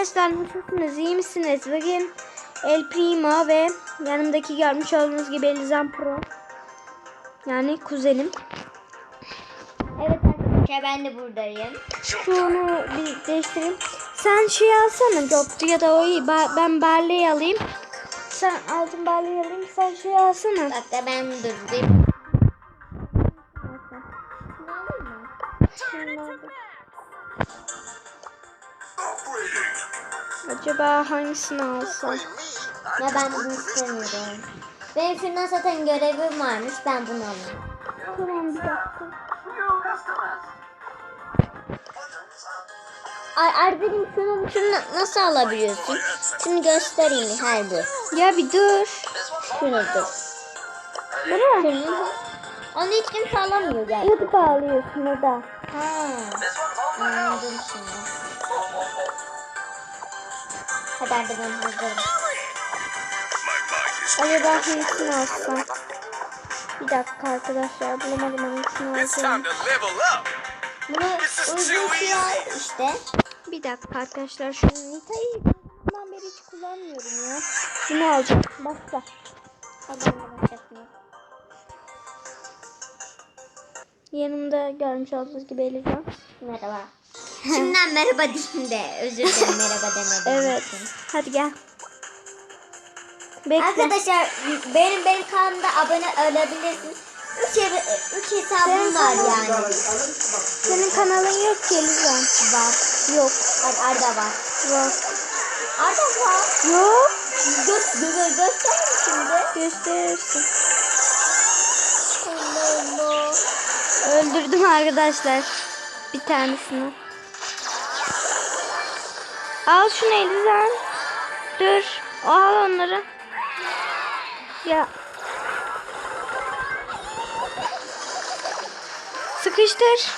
arkadaşlar nasılsınız? İyi misiniz? Bugün El Primo ve yanımdaki görmüş olduğunuz gibi Elizan Pro. Yani kuzenim. Evet arkadaşlar ben de buradayım. Şunu bir değiştireyim. Sen şey alsana Job'du ya da o iyi. Ba- ben Barley'i alayım. Sen altın Barley'i alayım. Sen şey alsana. Da ben durdum. Acaba hangisini alsam? Ya ben bunu istemiyorum. Benim şundan zaten görevim varmış. Ben bunu alayım. Tamam bir dakika. Ay Arden'im şunu, şunu nasıl alabiliyorsun? Şunu göstereyim her bu. Ya bir dur. Şunu dur. Bırak. Şunu. Onu hiç kimse alamıyor gel. YouTube alıyorsun o da. Ha. Anladım şimdi. Hadi Arda ben hazırım. Acaba hangisini alsam? Bir dakika arkadaşlar bulamadım hangisini up. Bunu This is uygun fiyat işte. Bir dakika arkadaşlar şu Nita'yı bundan beri hiç kullanmıyorum ya. Bunu alacağım. Başla. Hadi ben çakmıyorum. Yanımda görmüş olduğunuz gibi Elizan. Merhaba. Şimdiden merhaba diyeyim de özür dilerim merhaba demedim. Evet. Hadi gel. Bekle. Arkadaşlar benim benim kanalımda abone olabilirsiniz. Üç, ev, üç hesabım var yani. Senin kanalın yok ki Elizan. Var. Yok. Ar Arda var. Var. Arda var. Yok. Gö gö göster şimdi. Gösterirsin. Allah Allah. Öldürdüm arkadaşlar. Bir tanesini. Al şunu Elizan. Dur. Al onları. Ya. Sıkıştır.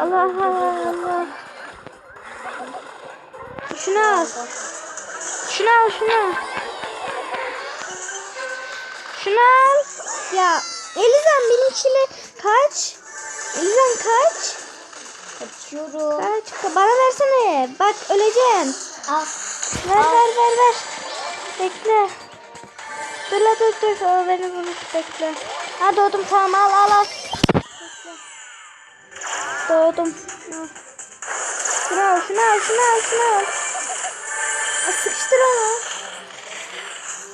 Allah Allah Allah. Şunu al. Şunu al şunu. Şunu al. Ya Elizan benimkine kaç? Elizan kaç? Kaçıyorum. Kaç? Bana versene. Bak öleceğim. Al. Ver ver ver ver. Bekle. Dur la dur dur. O beni vurur. Bekle. Ha doğdum tamam al al al. Bekle. Doğdum. Al. Şunu al şunu al şunu al şunu al. Aa, sıkıştır onu.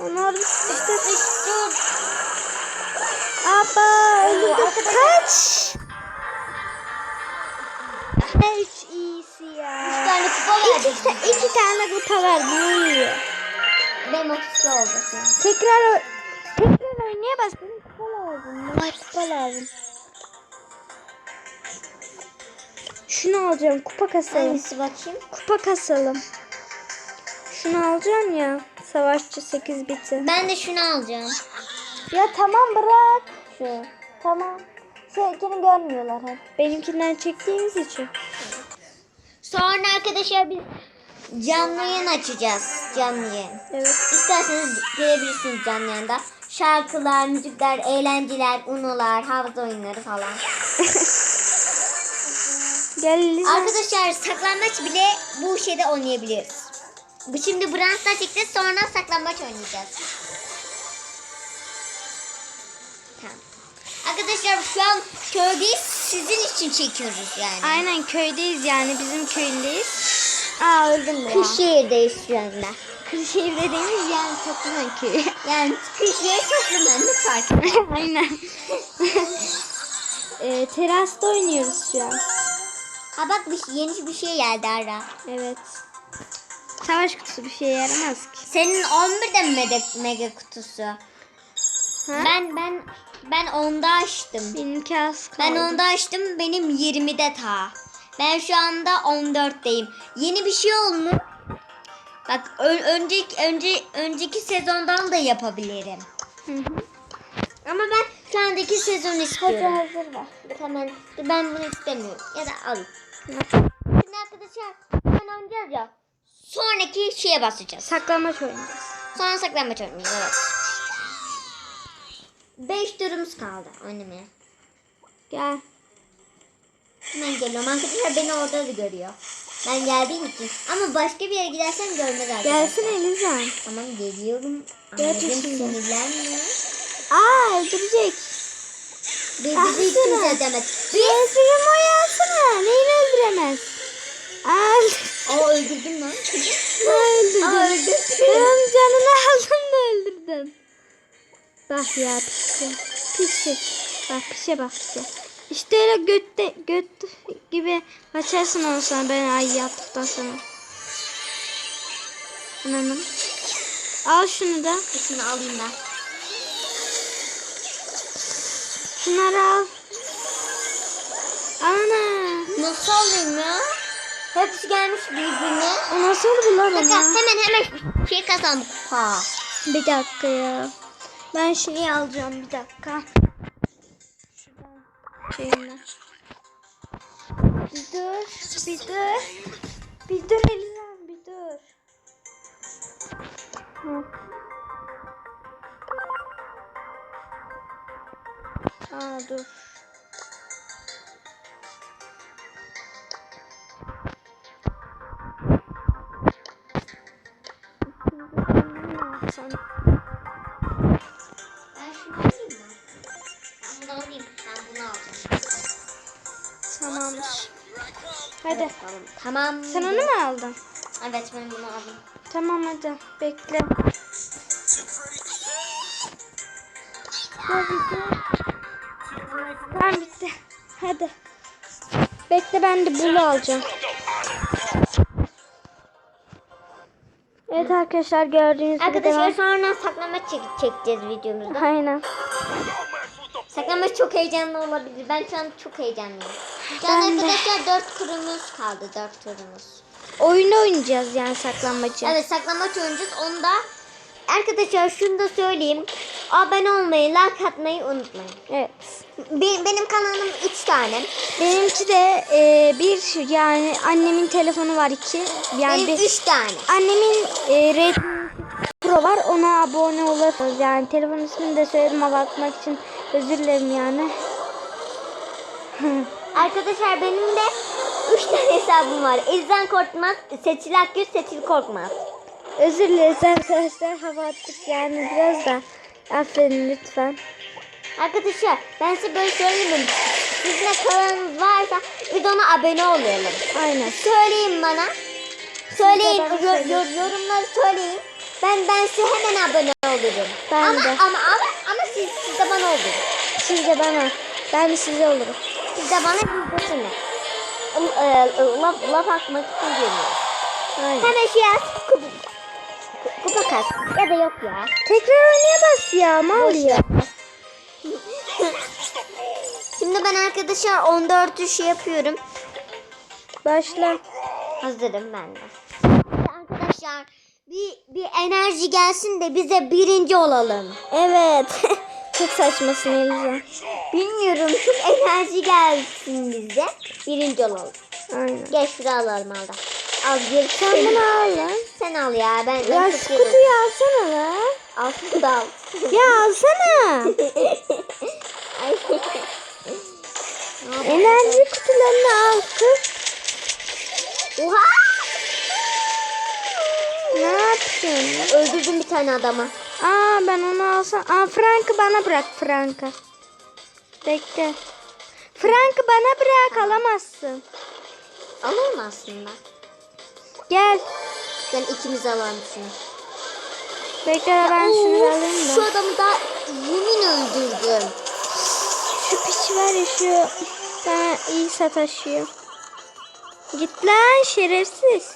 Onu orada sıkıştır. Dur. Abba öldürdüm. Kaç. İki, iki tane kupa verdi. Ne iyi. Benim otuzda oldu. Tekrar tekrar oynayamaz. Benim kupa lazım. Bana kupa lazım. Şunu alacağım. Kupa kasalım. Hangisi bakayım? Kupa kasalım. Şunu alacağım ya. Savaşçı 8 biti. Ben de şunu alacağım. Ya tamam bırak. Şu. Tamam. Seninkini görmüyorlar hep. Benimkinden çektiğimiz için. Sonra arkadaşlar biz canlı yayın açacağız. Canlı yayın. Evet. İsterseniz gelebilirsiniz canlı yayında. Şarkılar, müzikler, eğlenceler, unolar, havuz oyunları falan. Gel. Arkadaşlar saklambaç bile bu şeyde oynayabiliriz. Bu şimdi Brawl Stars çekeceğiz sonra saklambaç oynayacağız. Tamam. Arkadaşlar şu an köydeyiz sizin için çekiyoruz yani. Aynen köydeyiz yani bizim köyündeyiz. Aa öldüm ya. Kırşehir'deyiz şu anda. Kırşehir dediğimiz yani Toplaman köyü. Yani Kırşehir toplumlarını farklı. Aynen. ee, terasta oynuyoruz şu an. Ha bak bir, yeni bir şey geldi Ara. Evet. Savaş kutusu bir şeye yaramaz ki. Senin 11 de mega, mega kutusu. Ha? Ben ben ben onda açtım. Benimki az kaldı. Ben onda açtım benim 20'de ta. Ben şu anda 14'teyim. Yeni bir şey olmuş. Bak ö- önceki önce önceki sezondan da yapabilirim. Hı hı. Ama ben şu andaki sezon Hadi istiyorum. hazır ver. Tamam. Ben bunu istemiyorum. Ya da alayım. Şimdi arkadaşlar ben oynayacağız ya. Sonraki şeye basacağız. Saklambaç oynayacağız. Sonra saklambaç oynayacağız. Evet. 5 turumuz kaldı oynamaya. Gel. Hemen geliyorum. Arkadaşlar beni orada da görüyor. Ben geldiğim için. Ama başka bir yere gidersen görmez arkadaşlar. Gelsene Eliza. Tamam geliyorum. Gel peşimden. sinirlenme. Aa öldürecek. Bir Ah, bizi sana. kimse demez. Ezgi'nin oyansana. Neyini öldüremez? Aa, O öldürdüm lan. öldürdüm. Aa, öldürdüm. Ben onun canını aldım da öldürdüm. Bak ya pişe. Pişe. Bak pişe bak pişe. İşte öyle götte, göt gibi kaçarsın ondan sonra ben ay yaptıktan sonra. Anladım. Al şunu da. Şunu alayım ben. Şunları al. Ana. Nasıl alayım ya? Hepsi gelmiş birbirine. O nasıl oldu Dakika, ama? hemen hemen şey kazandık. Ha. Bir dakika ya. Ben şeyi alacağım bir dakika. Şuradan şeyinden. Bir dur. Bir dur. Bir dur Elizan bir dur. Aa dur. Sen Hadi. Tamam. Tamam. Sen onu mu aldın? Evet ben bunu aldım. Tamam hadi bekle. Ya bitti. Hadi. Bekle ben de bunu alacağım. Evet arkadaşlar gördüğünüz gibi Arkadaşlar sonra saklama çek çekeceğiz videomuzda. Aynen. Saklama çok heyecanlı olabilir. Ben şu an çok heyecanlıyım. An Ben de. arkadaşlar dört turumuz kaldı. Dört turumuz. Oyunu oynayacağız yani saklanmacı. Evet saklamaç oynayacağız. Onu da arkadaşlar şunu da söyleyeyim. Abone olmayı, like atmayı unutmayın. Evet. Benim, benim kanalım 3 tane. Benimki de e, bir yani annemin telefonu var iki. Yani Benim bir, 3 tane. Annemin e, Redmi Pro var. Ona abone olursunuz. Yani telefon ismini de söyledim ama bakmak için özür dilerim yani. Arkadaşlar benim de 3 tane hesabım var. İzlen Korkmaz, Seçil Akgül, Seçil Korkmaz. özür dileriz arkadaşlar. Hava attık yani biraz da. Affedin lütfen. Arkadaşlar ben size böyle söyleyeyim. Sizin kanalınız varsa biz ona abone olalım. Aynen. Söyleyin bana. Söyleyin. bana yo- söyleyin. yo- yorumları söyleyin. Ben ben size hemen abone olurum. Ben ama, de. Ama ama ama siz, siz de bana olun. Siz de bana. Ben de size olurum. Siz de bana izlesiniz. L- Laf, laf atmak için geliyor. Hemen şey yaz. Kupa, kupa kas. Ya da yok ya. Tekrar oynaya bas ya. Mal ya. Şimdi ben arkadaşlar 14'ü şey yapıyorum. Başla. Hazırım ben de. Arkadaşlar bir, bir enerji gelsin de bize birinci olalım. Evet. Çok saçmasın Eliza. Bilmiyorum çok enerji gelsin bize. Birinci olalım. Aynen. Gel şuraya alalım Alda. Al geri Sen bunu al. Sen al ya ben. ben Ya şu kutuyu alsana lan. Al şunu da al. Ya alsana. Enerji kutularını al kız. Oha! Ne yapıyorsun? Öldürdüm bir tane adamı. Aa ben onu alsam. Aa Frank'ı bana bırak Frank'ı. Bekle. Frank'ı bana bırak alamazsın. Alayım aslında. Gel. Ben ikimiz alalım şunu. Bekle ben şunu Oo, alayım Şu da. adamı da yemin öldürdüm. Şu piç var ya şu. Bana iyi sataşıyor. Git lan şerefsiz.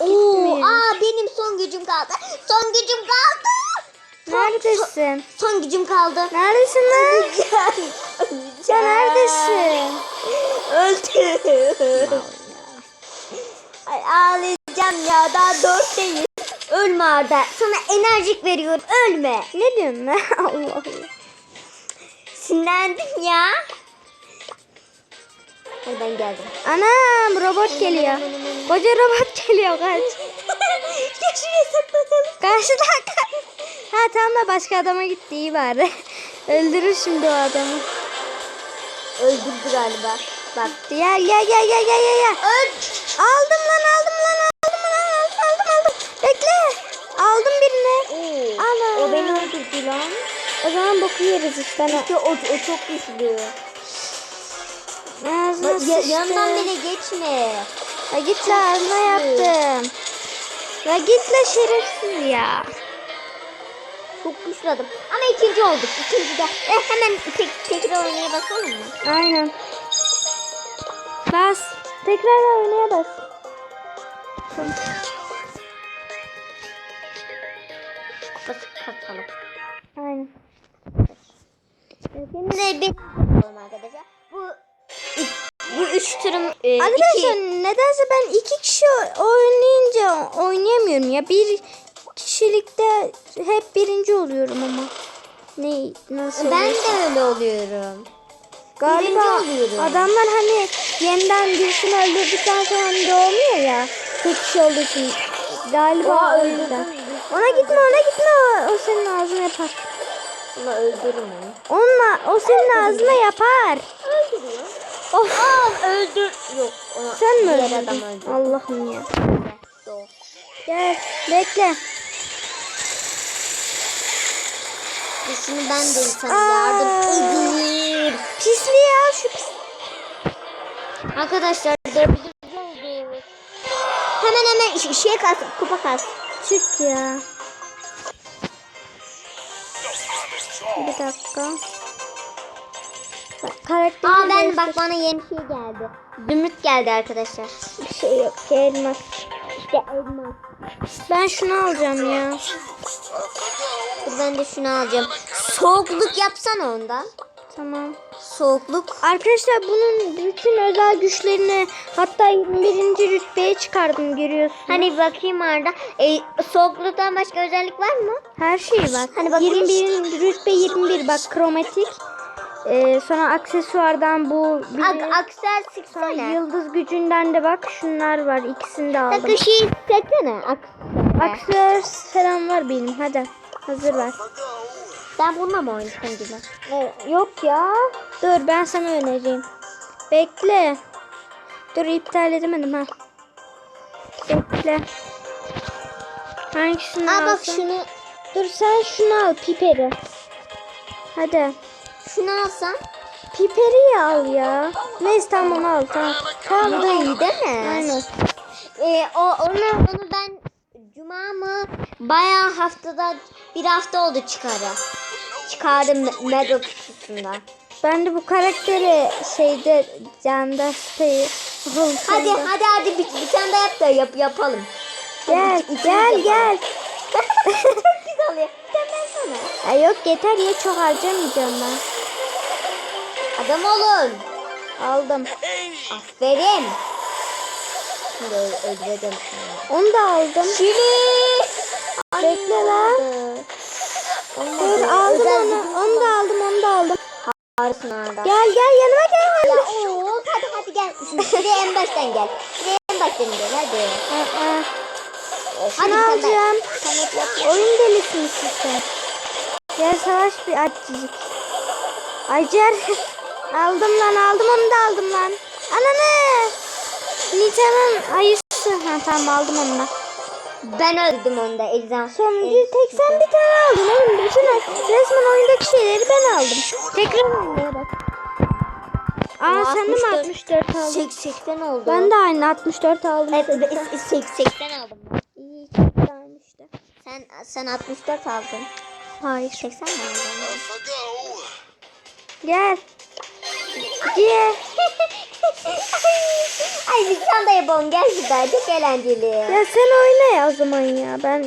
Oo, Gitmiyor. aa benim son gücüm kaldı. Son gücüm kaldı. Neredesin? Son gücüm kaldı. Neredesin lan? Sen neredesin? Öldüm. Ay ağlayacağım ya daha dörtteyiz. Ölme Arda. Sana enerjik veriyorum. Ölme. Ne diyorsun lan? Allah Allah. Sinirlendim ya. Hadi ben geldim. Anam robot geliyor. Koca robot geliyor kaç. Karşıda Ha tamam da başka adama gitti iyi bari. Öldürür şimdi o adamı. Öldürdü galiba. Bak. Gel gel gel gel gel gel. gel. Aldım lan aldım lan aldım lan aldım aldım aldım. Bekle. Aldım birini. Ana. O beni öldürdü lan. O zaman boku yeriz işte. Çünkü o, o çok güçlü. Ağzına Bak, ya, sıçtı. yanından bile geçme. Ya git la ağzına yaptım. Ya git la şerefsiz ya. Çok güçlü adam. Ama ikinci olduk. İkinci de. E, hemen tek, tekrar oynaya bakalım mı? Aynen. Bas. Tekrar oynaya bas. Kupası kapatalım. Aynen. Şimdi de bir arkadaşlar. Bu bu üç turun e, Arkadaşlar iki, nedense ben iki kişi oynayınca oynayamıyorum ya. Bir kişilikte hep birinci oluyorum ama. Ne nasıl ben oluyor? de öyle oluyorum. Galiba oluyorum. adamlar hani yeniden birisini öldürdükten sonra hani doğmuyor ya. Tek kişi olduğu için. Galiba o yüzden. Ona gitme ona gitme o, o senin ağzına yapar. Ama öldürmeyin. Onunla o senin ağzına yapar. Öldürüyor. Of. Aa öldür. Yok. Ona Sen mi öldürdün? Allah'ım ya. Gel bekle. Şimdi ben de sana Aa. yardım edeyim. Pisliği al şu pis. Arkadaşlar dördüncü oldu. Hemen hemen ş- şey kas, kupa kas. Çık ya. Bir dakika. Bak, karakterim Aa ben bak bana yeni şey geldi. Zümrüt geldi arkadaşlar. Bir şey yok. Elmas. İşte elmas. Ben şunu alacağım ya. Dur ben de şunu alacağım. Soğukluk yapsana ondan. Tamam. Soğukluk. Arkadaşlar bunun bütün özel güçlerini hatta 21. rütbeye çıkardım görüyorsun. Hani bakayım Arda. E, soğukluktan başka özellik var mı? Her şey var. Hani bakayım. 21. rütbe 21 bak kromatik. Ee, sonra aksesuardan bu biri. Ak aksel Sonra siksene. yıldız gücünden de bak şunlar var. İkisini de aldım. Bakın şey seçsene. Aksel. Aksesuar falan var benim. Hadi. Hazır ver. Ben bununla mı oynayacağım gibi? Evet, yok ya. Dur ben sana önereyim. Bekle. Dur iptal edemedim ha. Bekle. Hangisini Aa bak şunu Dur sen şunu al piperi. Hadi. Şunu alsam. Piperi al ya. Neyse tamam onu al tamam. Tamam Bu da iyi değil mi? Aynen. Ee, o, onu, onu ben cuma mı bayağı haftada bir hafta oldu çıkarı. Çıkardım mega kutusundan. Ben de bu karakteri şeyde canda şey Hadi hadi hadi bir, bir tane daha yap da yap, yapalım. Gel ikimiz gel gel. Çok güzel oluyor. Bir tane versene. Ay yok yeter ya çok harcamayacağım ben. Adam olun. Aldım. Aferin. Şimdi ö- öldüreceğim seni. Onu da aldım. Şili. Bekle lan. Dur aldım onu. Onu da aldım onu da aldım. Harikasın Arda. Gel gel yanıma gel. Ya hadi. oo, hadi hadi gel. Şuraya en baştan gel. Şuraya en baştan gel hadi. Hadi alacağım. Oyun delisi misin sen? Gel savaş bir acıcık. Acar. aldım lan aldım onu da aldım lan. Ananı. Nita'nın ayısı. Ha tamam aldım onu da. Ben öldüm onda Elzem. Sonuncu tek sen bir tane aldın oğlum. Bütün resmen oyundaki şeyleri ben aldım. Tekrar oynaya bak. Aa sen de mi 64? 64 aldın? 80 oldu. Ben de aynı 64 aldım. Evet, evet, 80 aldım. İyi çok güzelmiş de. Sen sen 64 aldın. Hayır. 80 mi aldın? Gel. Ay bir tane de yapalım şurada çok eğlenceli. Ya sen oyna ya o zaman ya. Ben